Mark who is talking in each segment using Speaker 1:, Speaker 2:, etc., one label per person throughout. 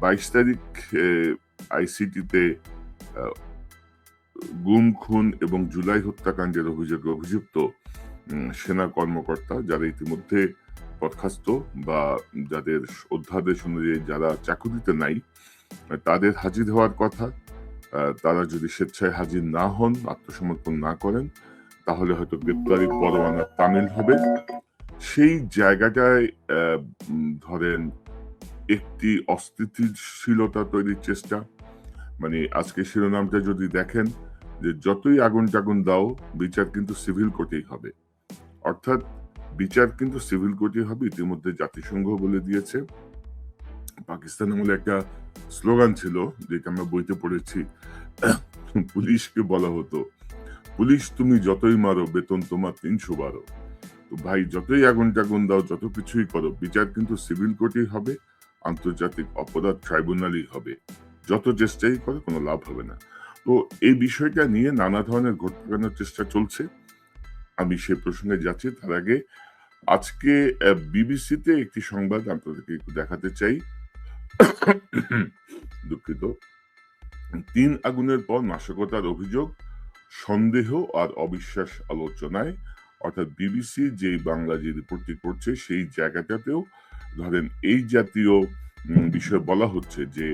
Speaker 1: বাইশ তারিখ আইসিটিতে গুম, খুন এবং জুলাই হত্যাকাণ্ডের অভিযোগে অভিযুক্ত সেনা কর্মকর্তা যারা ইতিমধ্যে বরখাস্ত বা যাদের অধ্যাদেশ অনুযায়ী যারা চাকুরিতে নাই, তাদের হাজির হওয়ার কথা তারা যদি স্বেচ্ছায় হাজির না হন, আত্মসমর্পণ না করেন, তাহলে হয়তো গ্রেপ্তারি পরোয়ানা তামিল হবে। সেই জায়গাটায় ধরেন একটি অস্থিতিশীলতা তৈরির চেষ্টা। মানে আজকে শিরোনামটা যদি দেখেন, যে যতই আগুন টাগুন দাও, বিচার কিন্তু সিভিল কোর্টেই হবে। অর্থাৎ বিচার কিন্তু সিভিল কোর্টে হবে, ইতিমধ্যে জাতিসংঘ বলে দিয়েছে। পাকিস্তান আমলে একটা স্লোগান ছিল, যেটা আমরা বইতে পড়েছি, পুলিশকে বলা হতো, পুলিশ তুমি যতই মারো, বেতন তোমার তিনশো বারো। তো ভাই, যতই আগুন টাগুন দাও, যত কিছুই করো, বিচার কিন্তু সিভিল কোর্টেই হবে। আন্তর্জাতিক অপরাধ ট্রাইব্যুনালই হবে। যত চেষ্টাই করে, কোনো লাভ হবে না। তো এই বিষয়টা নিয়ে নানা ধরনের ঘটনার চেষ্টা চলছে। আমি সে প্রসঙ্গে যাচ্ছি। তার আগে আজকে বিবিসিতে একটি সংবাদ আপনাদেরকে একটু দেখাতে চাই। দুঃখিত। তিন আগুনের পর নাশকতার অভিযোগ, সন্দেহ আর অবিশ্বাস আলোচনায়। অর্থাৎ বিবিসি যেই বাংলা যে রিপোর্টটি করছে, সেই জায়গাটাতেও ধরেন, এই জাতীয় বিষয়ে বলা হচ্ছে যে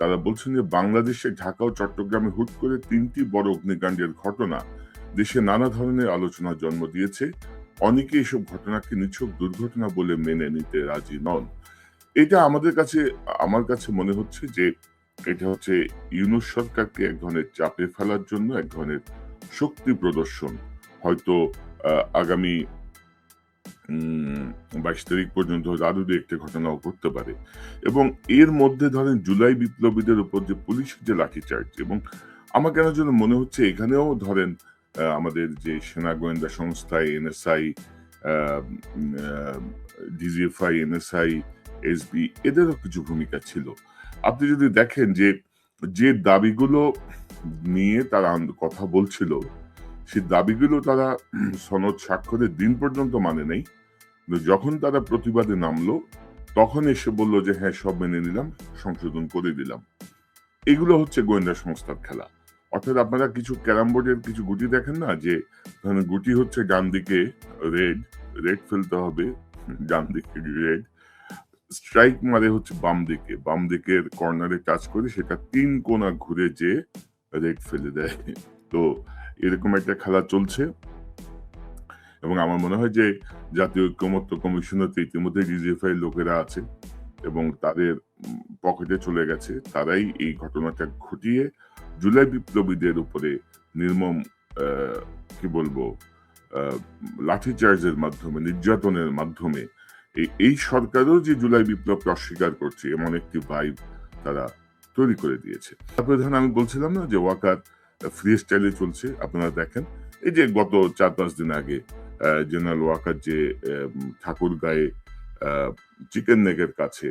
Speaker 1: তারা বলছেন যে বাংলাদেশে ঢাকা ও চট্টগ্রামে হুট করে তিনটি বড় অগ্নিকাণ্ডের ঘটনা দেশে নানা ধরনের আলোচনার জন্ম দিয়েছে। অনেকে এসব ঘটনাকে নিছক দুর্ঘটনা বলে মেনে নিতে রাজি নন। এটা আমাদের কাছে, আমার কাছে মনে হচ্ছে যে এটা হচ্ছে ইউনুস সরকারকে এক ধরনের চাপে ফেলার জন্য, এক ধরনের শক্তি প্রদর্শন। হয়তো আগামী বাইশ তারিখ পর্যন্ত আরও দু একটি ঘটনাও ঘটতে পারে। এবং এর মধ্যে ধরেন জুলাই বিপ্লবীদের উপর যে পুলিশের যে লাঠিচার্জ এবং আমার কেন যেন মনে হচ্ছে এখানেও ধরেন আমাদের যে সেনা গোয়েন্দা সংস্থা, এনএসআই ডিজিএফআই, এনএসআই, এসবি, এদেরও কিছু ভূমিকা ছিল। আপনি যদি দেখেন যে যে দাবিগুলো নিয়ে তারা কথা বলছিল সেই দাবিগুলো তারা সনদ স্বাক্ষরের দিন পর্যন্ত মানে নেই। যখন তারা প্রতিবাদে নামলো, তখন এসে বলল যে হ্যাঁ সব মেনে নিলাম, সংশোধন করে দিলাম। এগুলো হচ্ছে গোয়েন্দা সংস্থার খেলা। অর্থাৎ আপনারা কিছু ক্যারাম বোর্ডের কিছু গুটি দেখেন না? যে গুটি হচ্ছে ডান দিকে রেড রেড ফেলতে হবে, ডান দিকে রেড। স্ট্রাইক মারে হচ্ছে বাম দিকে, বাম দিকের কর্নারে টাচ করে সেটা তিন কোণা ঘুরে যে রেড ফেলে দেয়। তো এরকম একটা খেলা চলছে। এবং আমার মনে হয় যে জাতীয় ঐক্যমত্য কমিশনাতে ইতিমধ্যে ডিজিএফআই লোকেরা আছে এবং তাদের পকেটে চলে গেছে। তারাই এই ঘটনাটা ঘটিয়ে জুলাই বিপ্লবীদের উপরে নির্মম কি বলব লাঠিচার্জের মাধ্যমে, নির্যাতনের মাধ্যমে এই এই সরকারও যে জুলাই বিপ্লবকে অস্বীকার করছে, এমন একটি ভাইব তারা তৈরি করে দিয়েছে। তারপরে ধরেন আমি বলছিলাম না যে ওয়াকার ফ্রি স্টাইলে চলছে, আপনারা দেখেন। এই যে গত চার পাঁচ দিন আগে জেনারেল ওয়াকার যে ঠাকুর গায়ে চিকেন নেকের কাছে,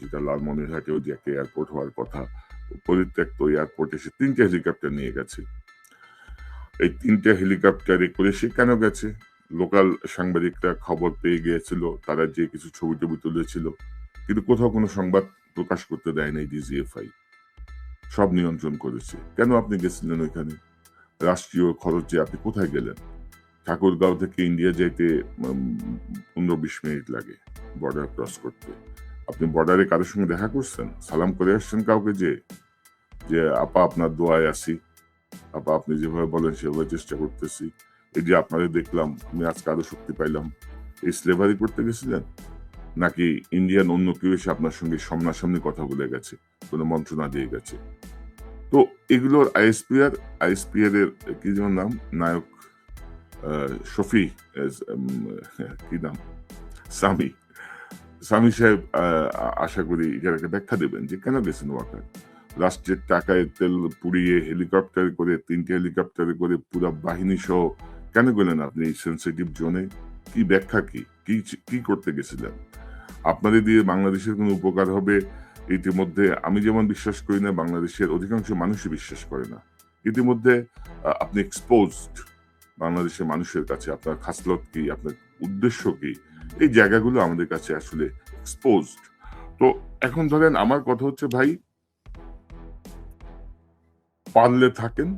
Speaker 1: যেটা লালমনিরহাটেও যে একটা এয়ারপোর্ট হওয়ার কথা, পরিত্যক্ত এয়ারপোর্টে সে তিনটে হেলিকপ্টার নিয়ে গেছে। এই তিনটে হেলিকপ্টারে করে সে কেন গেছে? লোকাল সাংবাদিকরা খবর পেয়ে গিয়েছিল, তারা যে কিছু ছবি টবি তুলেছিল, কিন্তু কোথাও কোনো সংবাদ প্রকাশ করতে দেয় নাই ডিজিএফআই সব নিয়ন্ত্রণ করেছে। কেন আপনি গেছিলেন ওইখানে? রাষ্ট্রীয় খরচে আপনি কোথায় গেলেন? ঠাকুরগাঁও থেকে ইন্ডিয়া যাইতে পনেরো বিশ মিনিট লাগে বর্ডার ক্রস করতে। আপনি বর্ডারে কারোর সঙ্গে দেখা করছেন? সালাম করে আসছেন কাউকে যে যে আপা আপনার দোয়ায় আসি আপা আপনি যেভাবে বলেন সেভাবে চেষ্টা করতেছি। এই যে আপনাদের দেখলাম, আমি আজকে আরও শক্তি পাইলাম। এই স্লেভারি করতে গেছিলেন? নাকি ইন্ডিয়ান অন্য কেউ এসে আপনার সঙ্গে সামনাসামনি কথা বলে গেছে? কোনো মন্ত্রণা দিয়ে গেছে। তো এগুলোর আইএসপিআর আইএসপিআর এর কি যেন নাম? নায়ক শফি কি নাম? সামি। সামি সাহেব আশা করি এটার একটা ব্যাখ্যা দেবেন যে কেন গেছেন ওয়াকার? রাষ্ট্রের টাকায় তেল পুড়িয়ে হেলিকপ্টারে করে, তিনটে হেলিকপ্টারে করে পুরো বাহিনী সহ কেন গেলেন আপনি এই সেন্সিটিভ জোনে কি ব্যাখ্যা কি কি করতে গেছিলেন? আপনাদের দিয়ে বাংলাদেশের কোনো উপকার হবে ইতিমধ্যে, আমি যেমন বিশ্বাস করি না, বাংলাদেশের অধিকাংশ মানুষই বিশ্বাস করে না। ইতিমধ্যে আপনি এক্সপোজড বাংলাদেশের মানুষের কাছে, আপনার খাসলত কি, আপনার উদ্দেশ্য কি, এই জায়গাগুলো আমাদের কাছে আসলে এক্সপোজড তো এখন ধরেন আমার কথা হচ্ছে ভাই, পারলে থাকেন,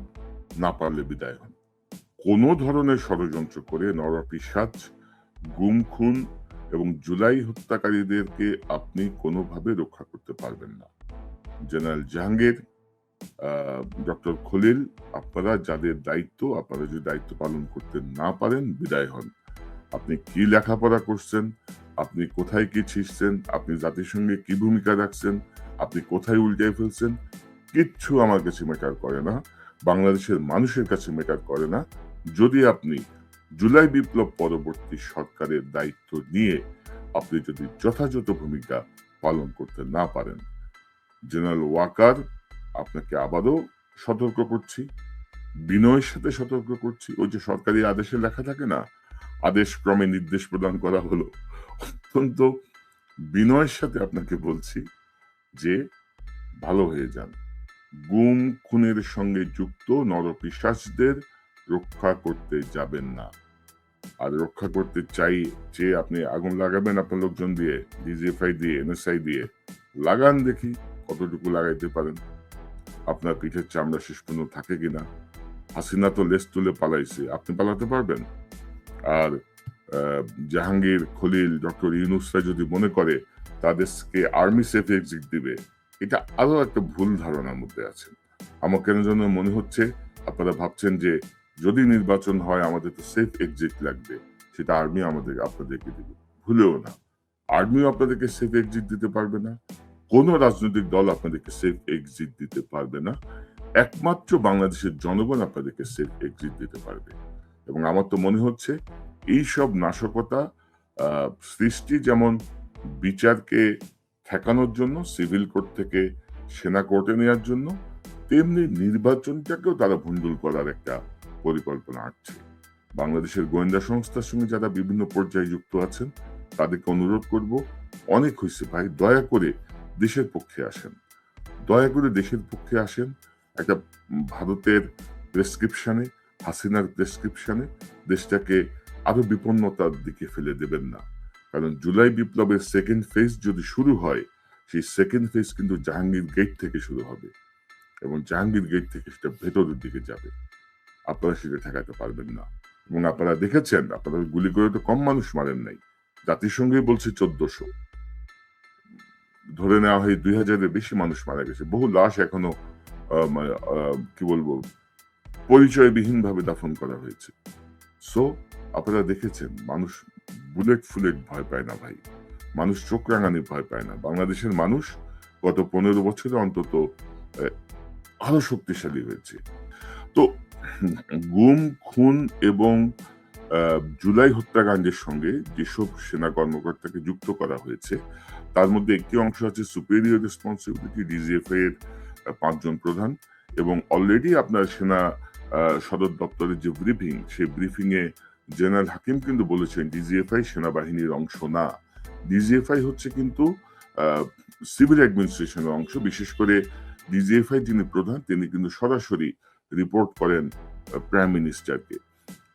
Speaker 1: না পারলে বিদায় হন। কোন ধরনের ষড়যন্ত্র করে নরপিসাচ গুম খুন এবং জুলাই হত্যাকারীদেরকে আপনি কোনোভাবে রক্ষা করতে পারবেন না। জেনারেল জাহাঙ্গীর ডক্টর খলিল, আপনারা যাদের দায়িত্ব, আপনারা যদি দায়িত্ব পালন করতে না পারেন, বিদায় হন। আপনি কি লেখাপড়া করছেন? আপনি কোথায় কি ছিঁড়ছেন? আপনি জাতিসংঘে কি ভূমিকা রাখছেন? আপনি কোথায় উল্টাই ফেলছেন? কিচ্ছু আমার কাছে ম্যাটার করে না। বাংলাদেশের মানুষের কাছে ম্যাটার করে না। যদি আপনি জুলাই বিপ্লব পরবর্তী সরকারের দায়িত্ব নিয়ে আপনি যদি যথাযথ ভূমিকা পালন করতে না পারেন, জেনারেল ওয়াকার আপনাকে আবারও সতর্ক করছি, বিনয়ের সাথে সতর্ক করছি। ওই যে সরকারি আদেশে লেখা থাকে না, আদেশ ক্রমে নির্দেশ প্রদান করা হলো। অত্যন্ত বিনয়ের সাথে আপনাকে বলছি যে, ভালো হয়ে যান। গুম, খুনের সঙ্গে যুক্ত নরপিশাচদের রক্ষা করতে যাবেন না। আর রক্ষা করতে চাই যে আপনি আগুন লাগাবেন আপনার লোকজন দিয়ে ডিজিএফআই দিয়ে এনএসআই দিয়ে, লাগান দেখি কতটুকু লাগাইতে পারেন। আপনার পিঠের চামড়া শেষ পর্যন্ত থাকে কিনা? হাসিনা তো লেস তুলে পালাইছে, আপনি পালাতে পারবেন? আর জাহাঙ্গীর, খলিল, ডক্টর ইউনুসরা যদি মনে করে, তাদেরকে আর্মি সেফ এক্সিট দিবে। এটা আরও একটা ভুল ধারণার মধ্যে আছে আমার কেন যেন মনে হচ্ছে, আপনারা ভাবছেন যে যদি নির্বাচন হয়, আমাদের তো সেফ এক্সিট লাগবে। সেটা আর্মি আমাদের, আপনাদেরকে দিবে। ভুলেও না। আর্মিও আপনাদেরকে সেফ এক্সিট দিতে পারবে না। কোন রাজনৈতিক দল আপনাদেরকে সেফ এক্সিট দিতে পারবে না। একমাত্র বাংলাদেশের জনগণ আপনাদেরকে সেফ এক্সিট দিতে পারবে। এবং আমার তো মনে হচ্ছে, এই সব নাশকতা সৃষ্টি যেমন বিচারকে ঠেকানোর জন্য সিভিল কোর্ট থেকে সেনা কোর্টে নেওয়ার জন্য, তেমনি নির্বাচনটাকেও তারা ভণ্ডুল করার একটা পরিকল্পনা আঁটছে বাংলাদেশের গোয়েন্দা সংস্থার সঙ্গে যারা বিভিন্ন পর্যায়ে যুক্ত আছেন, তাদেরকে অনুরোধ করব, অনেক হয়েছে ভাই, দয়া করে দেশের পক্ষে আসেন। দয়া করে দেশের পক্ষে আসেন, একটা ভারতের প্রেসক্রিপশনে হাসিনার প্রেসক্রিপশনে দেশটাকে আরও বিপন্নতার দিকে ফেলে দেবেন না। কারণ জুলাই বিপ্লবের সেকেন্ড ফেজ যদি শুরু হয়, সেই সেকেন্ড ফেজ কিন্তু জাহাঙ্গীর গেট থেকে শুরু হবে এবং জাহাঙ্গীর গেট থেকে সেটা ভেতরের দিকে যাবে। আপনারা সেটা ঠেকাতে পারবেন না। এবং আপনারা দেখেছেন আপনারা গুলি করে তো কম মানুষ মারেন নাই। জাতিসংঘে বলছে চোদ্দশো। ধরে নেওয়া হয় দুই হাজারের বেশি মানুষ মারা গেছে। বহু লাশ এখনও মানে, কি বলব পরিচয়বিহীন ভাবে দাফন করা হয়েছে। সো আপনারা দেখেছেন মানুষ বুলেট ফুলেট ভয় পায় না ভাই। মানুষ চোখ রাঙানি ভয় পায় না। বাংলাদেশের মানুষ গত পনেরো বছরে অন্তত আরও শক্তিশালী হয়েছে। তো গুম, খুন এবং জুলাই হত্যাকাণ্ডের সঙ্গে যেসব সেনা কর্মকর্তাকে যুক্ত করা হয়েছে, তার মধ্যে একটি অংশ আছে সুপেরিয়র রেসপন্সিবিলিটি ডিজিএফআই এর পাঁচজন প্রধান এবং অলরেডি আপনার সেনা সদর দপ্তরের যে ব্রিফিং সেই ব্রিফিং এ জেনারেল হাকিম কিন্তু বলেছেন ডিজিএফআই সেনাবাহিনীর অংশ না। ডিজিএফআই হচ্ছে কিন্তু সিভিল অ্যাডমিনিস্ট্রেশনের অংশ, বিশেষ করে ডিজিএফআই যিনি প্রধান, তিনি কিন্তু সরাসরি রিপোর্ট করেন প্রাইম মিনিস্টারকে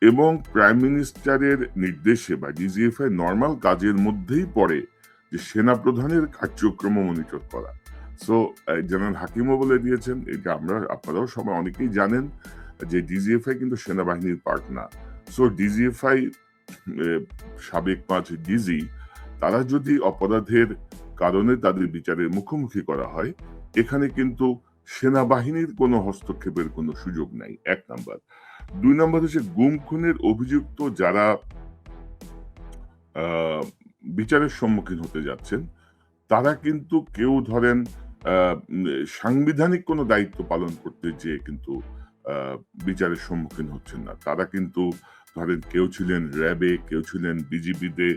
Speaker 1: এবং প্রাইম মিনিস্টারের নির্দেশে বা ডিজিএফআই নর্মাল কাজের মধ্যেই পড়ে যে সেনা প্রধানের কার্যক্রম মনিটর করা। সো জেনারেল হাকিমও বলে দিয়েছেন, এটা আমরা, আপনারাও সবাই অনেকেই জানেন যে ডিজিএফআই কিন্তু সেনাবাহিনীর পার্ট না। সো ডিজিএফআই সাবেক পাঁচ ডিজি তারা যদি অপরাধের কারণে তাদের বিচারের মুখোমুখি করা হয়, এখানে কিন্তু সেনাবাহিনীর কোনো হস্তক্ষেপের কোনো সুযোগ নাই, এক নাম্বার। দুই নম্বর হচ্ছে গুম খুনের অভিযুক্ত যারা বিচারের সম্মুখীন হতে যাচ্ছেন, তারা কিন্তু কেউ ধরেন সাংবিধানিক কোনো দায়িত্ব পালন করতে যে কিন্তু বিচারের সম্মুখীন হচ্ছেন না। তারা কিন্তু ধরেন কেউ ছিলেন র্যাবে, কেউ ছিলেন বিজিবিতে,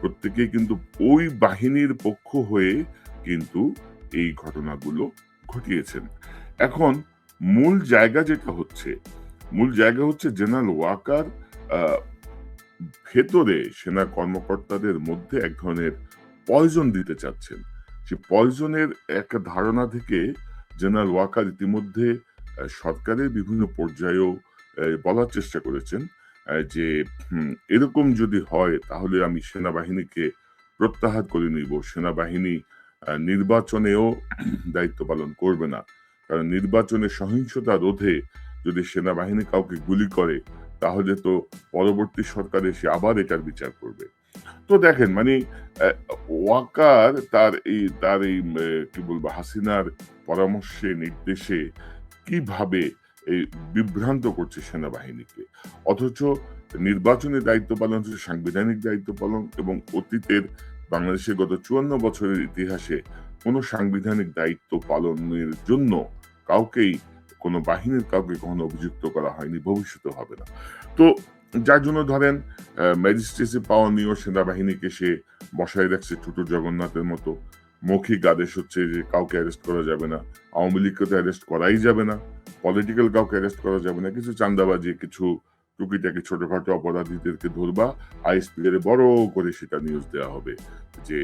Speaker 1: প্রত্যেকেই কিন্তু ওই বাহিনীর পক্ষ হয়ে কিন্তু এই ঘটনাগুলো ঘটিয়েছেন এখন মূল জায়গা যেটা হচ্ছে, মূল জায়গা হচ্ছে জেনারেল ওয়াকার ভেতরে সেনা কর্মকর্তাদের মধ্যে এক ধরনের পয়জন দিতে চাচ্ছেন। সে পয়জনের একটা ধারণা থেকে জেনারেল ওয়াকার ইতিমধ্যে সরকারের বিভিন্ন পর্যায়েও বলার চেষ্টা করেছেন যে এরকম যদি হয় তাহলে আমি সেনাবাহিনীকে প্রত্যাহার করে নিব। সেনাবাহিনী নির্বাচনেও দায়িত্ব পালন করবে না। কারণ নির্বাচনে সহিংসতা রোধে যদি সেনাবাহিনী কাউকে গুলি করে, তাহলে তো পরবর্তী সরকার এসে আবার এটার বিচার করবে। তো দেখেন মানে ওয়াকার তার এই তার এই কি বলব, হাসিনার পরামর্শে, নির্দেশে কীভাবে এই বিভ্রান্ত করছে সেনাবাহিনীকে? অথচ নির্বাচনের দায়িত্ব পালন হচ্ছে সাংবিধানিক দায়িত্ব পালন এবং অতীতের বাংলাদেশের গত চুয়ান্ন বছরের ইতিহাসে কোনো সাংবিধানিক দায়িত্ব পালনের জন্য কাউকেই, কোনো বাহিনীর কাউকে কখনো অভিযুক্ত করা হয়নি ভবিষ্যতে হবে না। তো যার জন্য ধরেন ম্যাজিস্ট্রেসি পাওয়া নিয়েও সেনাবাহিনীকে সে বসায় রাখছে ছোট জগন্নাথের মতো। মৌখিক আদেশ হচ্ছে যে কাউকে অ্যারেস্ট করা যাবে না। আওয়ামী লীগকে তো অ্যারেস্ট করাই যাবে না। পলিটিক্যাল কাউকে অ্যারেস্ট করা যাবে না। কিছু চান্দাবাজি কিছু টুকিটাকি ছোটখাটো অপরাধীদেরকে ধরবা আইএসপি এর বড় করে সেটা নিউজ দেওয়া হবে যে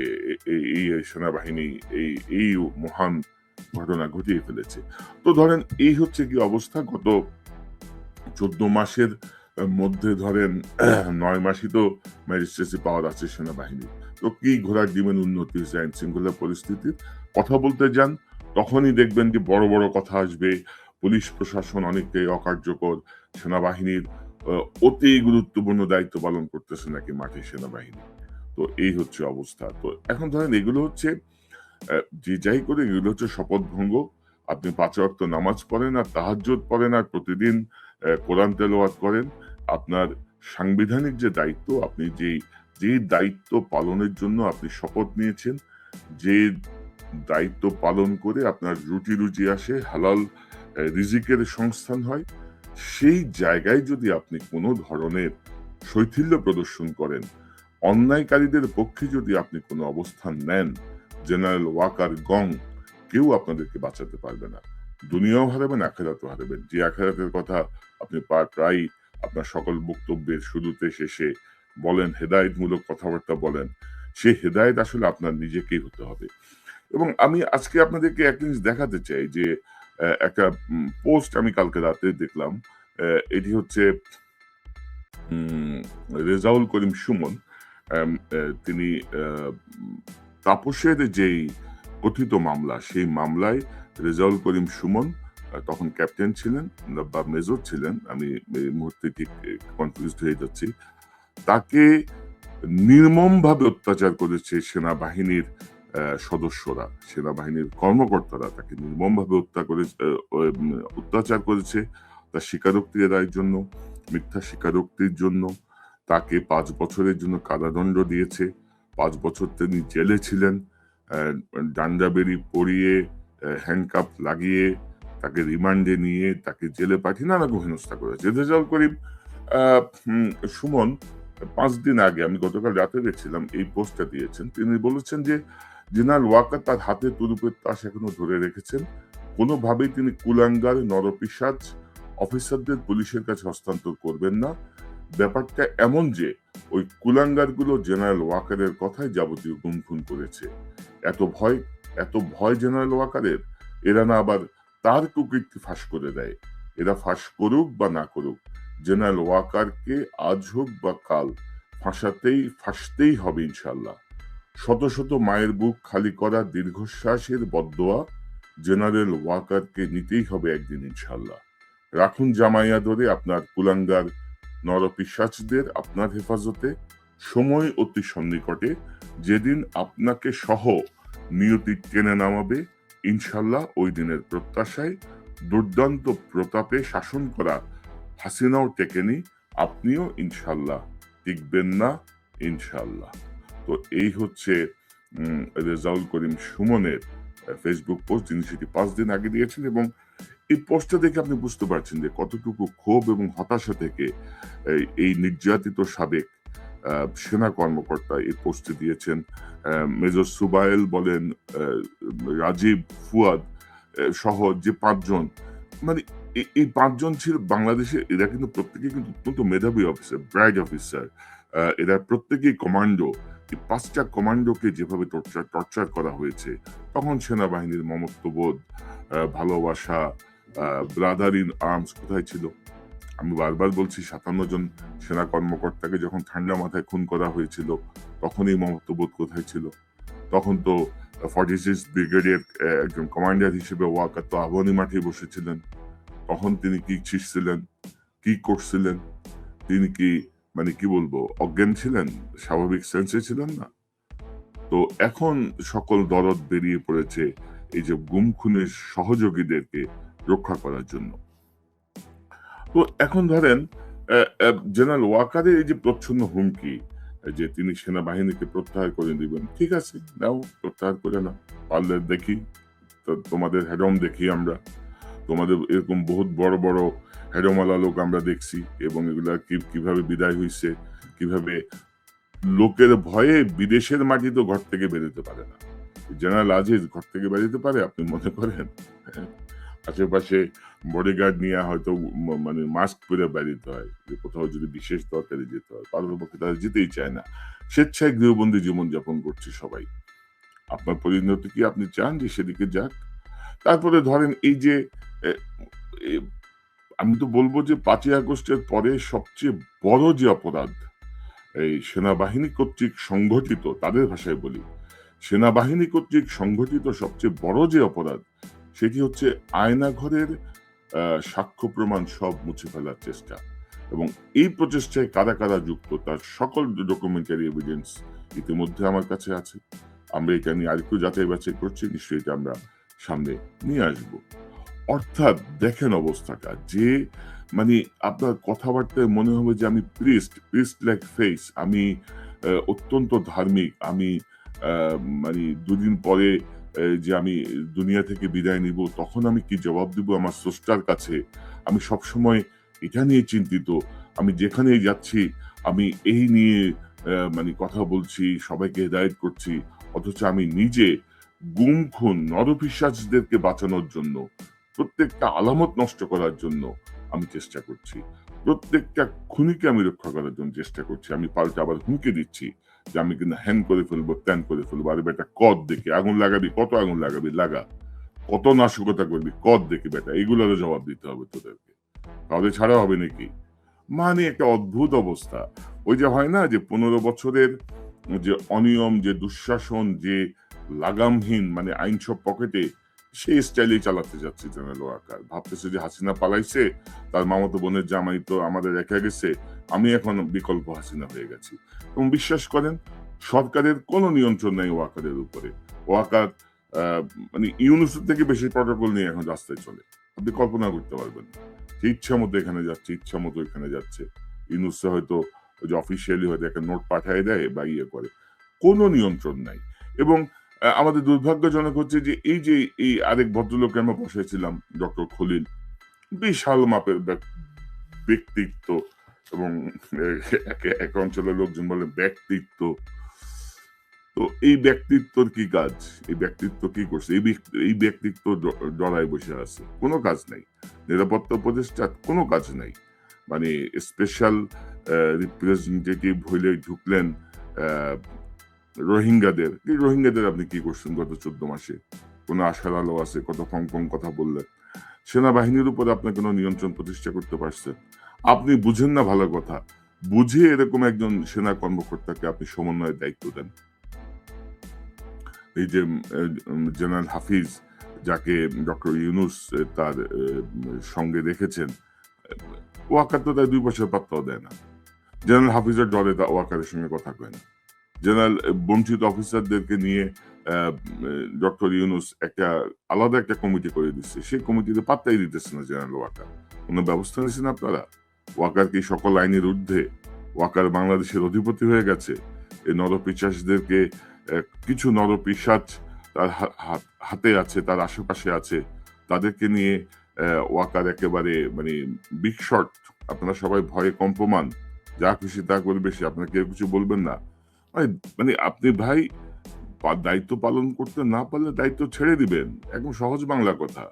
Speaker 1: এই সেনাবাহিনী এই এই মহান ঘটনা ঘটিয়ে ফেলেছে। তো ধরেন এই হচ্ছে কি অবস্থা, গত চোদ্দ মাসের মধ্যে ধরেন নয় মাসই তো ম্যাজিস্ট্রেসি পাওয়ার আছে সেনাবাহিনী তো কি ঘোড়ার ডিমের উন্নতি হয়েছে, আইন শৃঙ্খলা পরিস্থিতির কথা বলতে যান, তখনই দেখবেন যে বড় বড় কথা আসবে, পুলিশ প্রশাসন অনেকটাই অকার্যকর, সেনাবাহিনীর অতি গুরুত্বপূর্ণ দায়িত্ব পালন করতেছে নাকি মাঠে সেনাবাহিনী। তো এই হচ্ছে অবস্থা। তো এখন ধরেন এগুলো হচ্ছে যে যাই করে এগুলো হচ্ছে শপথ ভঙ্গ। আপনি পাঁচ ওয়াক্ত নামাজ পড়েন আর তাহাজ্জুদ পড়েন আর প্রতিদিন কোরআন তেলাওয়াত করেন। আপনার সাংবিধানিক যে দায়িত্ব, আপনি যে যে দায়িত্ব পালনের জন্য আপনি শপথ নিয়েছেন, যে দায়িত্ব পালন করে আপনার রুটি রুজি আসে, হালাল রিজিকের সংস্থান হয় সেই জায়গায় যদি আপনি কোনো ধরনের শৈথিল্য প্রদর্শন করেন, অন্যায়কারীদের পক্ষে যদি আপনি কোনো অবস্থান নেন, জেনারেল ওয়াকার গং, কেউ আপনাদেরকে বাঁচাতে পারবে না। দুনিয়াও হারাবেন, আখেরাতও হারাবেন। যে আখেরাতের কথা আপনি প্রায় আপনার সকল বক্তব্যের শুরুতে, শেষে বলেন, হেদায়েতমূলক কথাবার্তা বলেন, সে হেদায়েত আসলে আপনার নিজেকেই হতে হবে। এবং আমি আজকে আপনাদেরকে এক জিনিস দেখাতে চাই যে একটা পোস্ট আমি কালকে রাতে দেখলাম। এটি হচ্ছে রেজাউল করিম সুমন তিনি তাপসের যেই কথিত মামলা, সেই মামলায় রেজাউল করিম সুমন তখন ক্যাপ্টেন ছিলেন, বা মেজর ছিলেন, আমি এই মুহূর্তে ঠিক কনফিউজ হয়ে যাচ্ছি। তাকে নির্মমভাবে অত্যাচার করেছে সেনাবাহিনীর সদস্যরা সেনাবাহিনীর কর্মকর্তারা তাকে নির্মমভাবে হত্যা করে অত্যাচার করেছে তার স্বীকারোক্তি এর জন্য মিথ্যা স্বীকারোক্তির জন্য তাকে পাঁচ বছরের জন্য কারাদণ্ড দিয়েছে পাঁচ বছর তিনি জেলে ছিলেন আহ, ডান্ডা বেরি পরিয়ে হ্যান্ডকাপ লাগিয়ে তাকে রিমান্ডে নিয়ে তাকে জেলে পাঠিয়ে নানা হেনস্থা করেছে। রেজাউল করিম সুমন পাঁচ দিন আগে আমি গতকাল রাতে দেখছিলাম এই পোস্টটা দিয়েছেন। তিনি বলেছেন যে জেনারেল ওয়াকার তার হাতে তুরুপের তাস এখনও ধরে রেখেছেন। কোনোভাবেই তিনি কুলাঙ্গার নরপিসাজ অফিসারদের পুলিশের কাছে হস্তান্তর করবেন না। ব্যাপারটা এমন যে, ওই কুলাঙ্গারগুলো জেনারেল ওয়াকারের কথায় যাবতীয় গুম খুন করেছে। এত ভয় এত ভয় জেনারেল ওয়াকারের, এরা না আবার তার কুকীর্তি ফাঁস করে দেয়। এরা ফাঁস করুক বা না করুক, জেনারেল ওয়াকারকে আজ হোক বা কাল, ফাঁসাতেই, ফাঁসতেই হবে ইনশাল্লাহ শত শত মায়ের বুক খালি করা দীর্ঘশ্বাসের বদোয়া জেনারেল ওয়াকারকে নিতেই হবে একদিন ইনশাল্লাহ রাখুন জামাইয়া ধরে আপনার কুলাঙ্গার নরপিসাচদের আপনার হেফাজতে। সময় অতি সন্নিকটে, যেদিন আপনাকে সহ নিয়তি টেনে নামাবে ইনশাল্লাহ ওই দিনের প্রত্যাশায় দুর্দান্ত প্রতাপে শাসন করা হাসিনাও টেকেনি, আপনিও ইনশাল্লাহ টিকবেন না ইনশাল্লাহ তো এই হচ্ছে রেজাউল করিম সুমনের ফেসবুক পোস্ট যিনি সেটি পাঁচ দিন আগে দিয়েছেন এবং এই পোস্টটা দেখে আপনি বুঝতে পারছেন যে কতটুকু ক্ষোভ এবং হতাশা থেকে, এই- নির্যাতিত সাবেক সেনা কর্মকর্তা এই পোস্টে দিয়েছেন। মেজর সুবায়েল বলেন রাজীব, ফুয়াদ সহ যে পাঁচজন মানে এই- এই পাঁচজন ছিল বাংলাদেশে এরা কিন্তু প্রত্যেকে কিন্তু অত্যন্ত মেধাবী অফিসার ব্রাইড অফিসার এরা প্রত্যেকেই কমান্ডো। পাঁচটা কমান্ডোকে যেভাবে টর্চার টর্চার করা হয়েছে, তখন সেনাবাহিনীর মমত্ববোধ ভালোবাসা ব্রাদার ইন আর্মস কোথায় ছিল? আমি বারবার বলছি, সাতান্ন জন সেনা কর্মকর্তাকে যখন ঠান্ডা মাথায় খুন করা হয়েছিল, তখন এই মমত্ববোধ কোথায় ছিল? তখন তো ফর্টি সিক্স ব্রিগেডের একজন কমান্ডার হিসেবে ওয়াকার তো আবাহনী মাঠে বসেছিলেন। তখন তিনি কি ছিঁড়ছিলেন কি করছিলেন? তিনি কি মানে কি বলব, অজ্ঞান ছিলেন, স্বাভাবিক সেন্সে ছিলেন না। তো এখন সকল দরদ বেরিয়ে পড়েছে এই যে গুম খুনের সহযোগীদেরকে রক্ষা করার জন্য। তো এখন ধরেন জেনারেল ওয়াকারের এই যে প্রচ্ছন্ন হুমকি, যে তিনি সেনাবাহিনীকে প্রত্যাহার করে দিবেন, ঠিক আছে, নাও, প্রত্যাহার করে না পারলে দেখি তোমাদের হেডম দেখি আমরা। তোমাদের এরকম বহুত বড় বড় হেডমালা লোক আমরা দেখছি এবং এগুলা কীভাবে বিদায় হইছে, কীভাবে লোকের ভয়ে বিদেশের মাটি তো ঘর থেকে বেরোতে পারে না। জেনারেল আজিজ ঘর থেকে বেরোতে পারে, আপনি মনে করেন? আশেপাশে বডিগার্ড নিয়ে হয়তো মানে মাস্ক পরে বেরিতে হয়, যে কোথাও যদি বিশেষ দরকারে যেতে হয় পারতপক্ষে তারা যেতেই চায় না। স্বেচ্ছায় গৃহবন্দী জীবনযাপন করছে সবাই। আপনার পরিণতি কি আপনি চান যে সেদিকে যাক? তারপরে ধরেন এই যে আমি তো বলব যে পাঁচই আগস্টের পরে সবচেয়ে বড় যে অপরাধ, এই সেনাবাহিনী কর্তৃক সংঘটিত, তাদের ভাষায় বলি, সেনাবাহিনী কর্তৃক সংঘটিত সবচেয়ে বড় যে অপরাধ, সেটি হচ্ছে আয়নাঘরের সাক্ষ্য প্রমাণ সব মুছে ফেলার চেষ্টা। এবং এই প্রচেষ্টায় কারা কারা যুক্ত, তার সকল ডকুমেন্টারি এভিডেন্স ইতিমধ্যে আমার কাছে আছে। আমরা এটা নিয়ে আরেকটু যাচাই বাছাই করছি, নিশ্চয়ই এটা আমরা সামনে নিয়ে আসব। অর্থাৎ দেখেন অবস্থাটা যে মানে আপনার কথাবার্তায় মনে হবে যে আমি প্রিস্ট প্রিস্ট লাইক ফেস আমি অত্যন্ত ধার্মিক, আমি মানে দুদিন পরে যে আমি দুনিয়া থেকে বিদায় নিব, তখন আমি কি জবাব দিব আমার স্রষ্টার কাছে? আমি সবসময় এটা নিয়ে চিন্তিত, আমি যেখানেই যাচ্ছি, আমি এই নিয়ে মানে কথা বলছি, সবাইকে হেদায়ত করছি, অথচ আমি নিজে গুম খুন নরপিসাচদেরকে বাঁচানোর জন্য। প্রত্যেকটা আলামত নষ্ট করার জন্য আমি চেষ্টা করছি। প্রত্যেকটা খুনিকে আমি রক্ষা করার জন্য চেষ্টা করছি। আমি পাল্টা আবার হুমকে দিচ্ছি যে আমি কিন্তু হ্যান করে ফেলব, ত্যান করে ফেলব। আরে বেটা, কদ দেখে আগুন লাগাবি, কত আগুন লাগাবি? লাগা। কত নাশকতা করবি? কদ দেখে বেটা এগুলোরও জবাব দিতে হবে তোদেরকে। তাহলে ছাড়া হবে নাকি? মানে একটা অদ্ভুত অবস্থা। ওই যে হয় না যে পনেরো বছরের যে অনিয়ম, যে দুঃশাসন, যে লাগামহীন মানে আইন সব পকেটে সেই স্টাইলেই চালাতে যাচ্ছে জেনারেল ওয়াকার ভাবতেছে যে হাসিনা পালাইছে, তার মামাতো বোনের জামাই তো আমাদের রেখে গেছে, আমি এখন বিকল্প হাসিনা হয়ে গেছি। এবং বিশ্বাস করেন, সরকারের কোনো নিয়ন্ত্রণ নেই ওয়াকারের উপরে। ওয়াকার মানে ইউনুসের থেকে বেশি প্রটোকল নিয়ে এখন রাস্তায় চলে। আপনি কল্পনা করতে পারবেন যে ইচ্ছা মতো এখানে যাচ্ছে, ইচ্ছা মতো এখানে যাচ্ছে। ইউনুসে হয়তো যে অফিসিয়ালি হয়তো একটা নোট পাঠিয়ে দেয় বা ইয়ে করে। কোনো নিয়ন্ত্রণ নাই। এবং আমাদের দুর্ভাগ্যজনক হচ্ছে যে এই যে এই আরেক ভদ্রলোককে আমরা বসেছিলাম, ডক্টর খলিল, বিশাল মাপের ব্যক্তিত্ব এবং এক- অঞ্চলের লোকজন বলে ব্যক্তিত্ব। তো এই ব্যক্তিত্বর কি কাজ? এই ব্যক্তিত্ব কি করছে? এই এই ব্যক্তিত্ব ডরায় বসে আছে। কোনো কাজ নাই। নিরাপত্তা উপদেষ্টা কোনো কাজ নাই। মানে স্পেশাল রিপ্রেজেন্টেটিভ হইলে ঢুকলেন রোহিঙ্গাদের, এই রোহিঙ্গাদের আপনি কি করছেন গত চোদ্দ মাসে? কোনো আশার আলো আছে? কত ফং কথা বললেন। সেনাবাহিনীর উপর আপনার কোনো নিয়ন্ত্রণ প্রতিষ্ঠা করতে পারছেন? আপনি বুঝেন না ভালো কথা। বুঝে এরকম একজন সেনা কর্মকর্তাকে আপনি সমন্বয়ের দায়িত্ব দেন। এই যে জেনারেল হাফিজ, যাকে ডক্টর ইউনুস তার সঙ্গে রেখেছেন, ওয়াকার তো তার দুই বছর পাত্তাও দেয় না। জেনারেল হাফিজের ডরে তা ওয়াকারের সঙ্গে কথা কয় না। জেনারেল বঞ্চিত অফিসারদেরকে নিয়ে ডক্টর ইউনুস একটা আলাদা একটা কমিটি করে দিচ্ছে। সেই কমিটিতে পাত্তাই দিতেছে না জেনারেল ওয়াকার। কোনো ব্যবস্থা নিয়েছেন আপনারা? ওয়াকার কি সকল আইনের ঊর্ধ্বে? ওয়াকার বাংলাদেশের অধিপতি হয়ে গেছে। এই নরপিচাসদেরকে কিছু নরপিসাচ তার হাতে আছে, তার আশেপাশে আছে। তাদেরকে নিয়ে ওয়াকার একেবারে মানে বিগ আপনারা সবাই ভয়ে কম্পমান। যা খুশি তা করবে সে। আপনাকে কিছু বলবেন না। মানে আপনি ভাই দায়িত্ব পালন করতে না পারলে দায়িত্ব ছেড়ে দিবেন। একদম সহজ বাংলা কথা।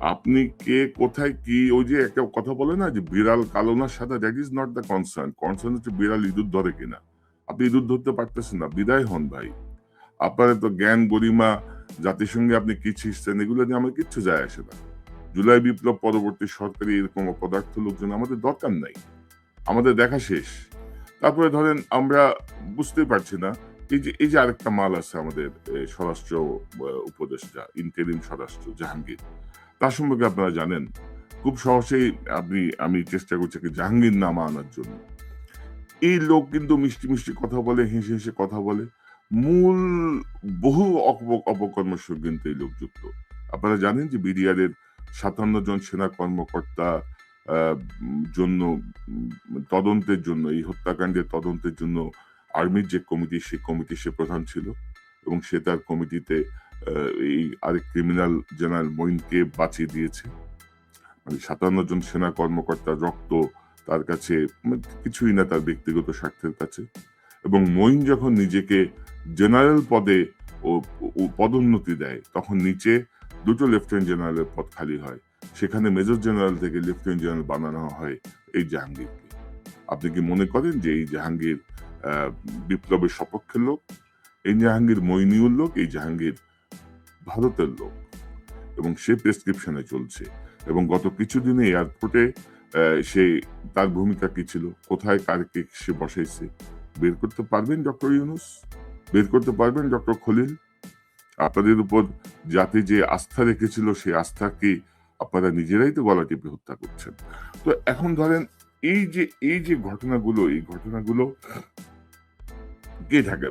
Speaker 1: আপনি কে, কোথায়, কি, ওই যে একটা কথা বলে না যে বিড়াল কালোনার সাথে that is not the concern concern হচ্ছে বিড়াল ইঁদুর ধরে কিনা। আপনি ইঁদুর ধরতে পারতেছেন না, বিদায় হন ভাই। আপনার তো জ্ঞান, গরিমা, জাতিসংঘে আপনি কি ছিঁড়ছেন এগুলো নিয়ে আমার কিচ্ছু যায় আসে না। জুলাই বিপ্লব পরবর্তী সরকারি এরকম অপদার্থ লোকজন আমাদের দরকার নাই। আমাদের দেখা শেষ। তারপরে ধরেন আমরা বুঝতে পারছি না, এই যে এই যে আরেকটা মাল আছে আমাদের স্বরাষ্ট্র উপদেষ্টা ইন্টারিম স্বরাষ্ট্র, জাহাঙ্গীর। তার সম্পর্কে আপনারা জানেন, খুব সহজেই আপনি, আমি চেষ্টা করছি জাহাঙ্গীর নামা আনার জন্য। এই লোক কিন্তু মিষ্টি মিষ্টি কথা বলে, হেসে হেসে কথা বলে। মূল, বহু অপ- অপকর্মের সঙ্গে কিন্তু এই লোক যুক্ত। আপনারা জানেন যে বিডিআরের সাতান্ন জন সেনা কর্মকর্তা জন্য তদন্তের জন্য, এই হত্যাকাণ্ডের তদন্তের জন্য আর্মির যে কমিটি, সেই কমিটি সে প্রধান ছিল এবং সে তার কমিটিতে এই আরেক ক্রিমিনাল জেনারেল মঈনকে বাঁচিয়ে দিয়েছে। মানে সাতান্ন জন সেনা কর্মকর্তার রক্ত তার কাছে মানে কিছুই না তার ব্যক্তিগত স্বার্থের কাছে। এবং মঈন যখন নিজেকে জেনারেল পদে ও পদোন্নতি দেয়, তখন নিচে দুটো লেফটেন্যান্ট জেনারেলের পদ খালি হয়। সেখানে মেজর জেনারেল থেকে লেফটেন্যান্ট জেনারেল বানানো হয় এই জাহাঙ্গীরকে। আপনি কি মনে করেন যে এই জাহাঙ্গীর বিপ্লবের সপক্ষের লোক? এই জাহাঙ্গীর মইনিউল লোক, এই জাহাঙ্গীর ভারতের লোক। এবং সে প্রেসক্রিপশনে চলছে। এবং গত কিছুদিনে এয়ারপোর্টে সে তার ভূমিকা কি ছিল? কোথায় কারকে সে বসাইছে? বের করতে পারবেন ডক্টর ইউনুস? বের করতে পারবেন ডক্টর খলিল? আপনাদের উপর জাতি যে আস্থা রেখেছিল, সেই আস্থাকে আপনারা নিজেরাই তো গলা টিপে হত্যা করছেন। তো এখন ধরেন এই যে এই যে ঘটনাগুলো, এই ঘটনাগুলো কে ঠেকাবে